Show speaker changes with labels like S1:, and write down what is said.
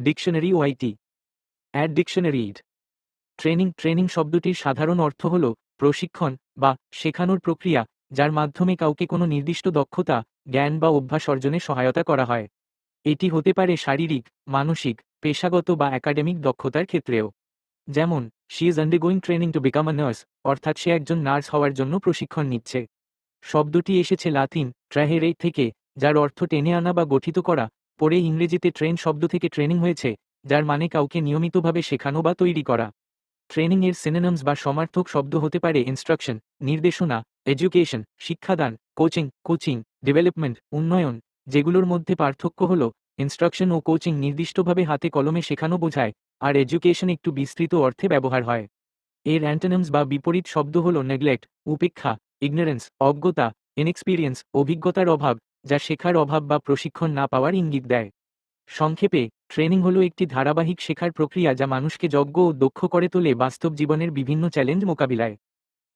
S1: Dictionary ওয়াইটি add dictionary ইড training training শব্দটির সাধারণ অর্থ হল প্রশিক্ষণ বা শেখানোর প্রক্রিয়া, যার মাধ্যমে কাউকে কোনো নির্দিষ্ট দক্ষতা, জ্ঞান বা অভ্যাস অর্জনে সহায়তা করা হয়। এটি হতে পারে শারীরিক, মানসিক, পেশাগত বা একাডেমিক দক্ষতার ক্ষেত্রেও। যেমন, she is undergoing training to become a nurse অর্থাৎ সে একজন নার্স হওয়ার জন্য প্রশিক্ষণ নিচ্ছে। শব্দটি এসেছে লাতিন, ট্রাহেরে থেকে, যার অর্থ টেনে আনা বা গঠিত করা পরে ইংরেজিতে ট্রেন শব্দ থেকে ট্রেনিং হয়েছে, যার মানে কাউকে নিয়মিতভাবে শেখানো বা তৈরি করা। ট্রেনিং এর সিনোনিমস বা সমার্থক শব্দ হতে পারে ইনস্ট্রাকশন নির্দেশনা এডুকেশন শিক্ষাদান কোচিং কোচিং ডেভেলপমেন্ট উন্নয়ন, যেগুলোর মধ্যে পার্থক্য হল ইনস্ট্রাকশন ও কোচিং নির্দিষ্টভাবে হাতে কলমে শেখানো বোঝায়, আর এডুকেশন একটু বিস্তৃত অর্থে ব্যবহার হয়। এর অ্যান্টোনিমস বা বিপরীত শব্দ হল নেগলেক্ট উপেক্ষা ইগনোরেন্স অজ্ঞতা ইনএক্সপিরিয়েন্স অভিজ্ঞতার অভাব যা শেখার অভাব বা প্রশিক্ষণ না পাওয়ার ইঙ্গিত দেয়। সংক্ষেপে, ট্রেনিং হলো একটি ধারাবাহিক শেখার প্রক্রিয়া যা মানুষকে যজ্ঞ ও দক্ষ করে তোলে বাস্তব জীবনের বিভিন্ন চ্যালেঞ্জ মোকাবিলায়।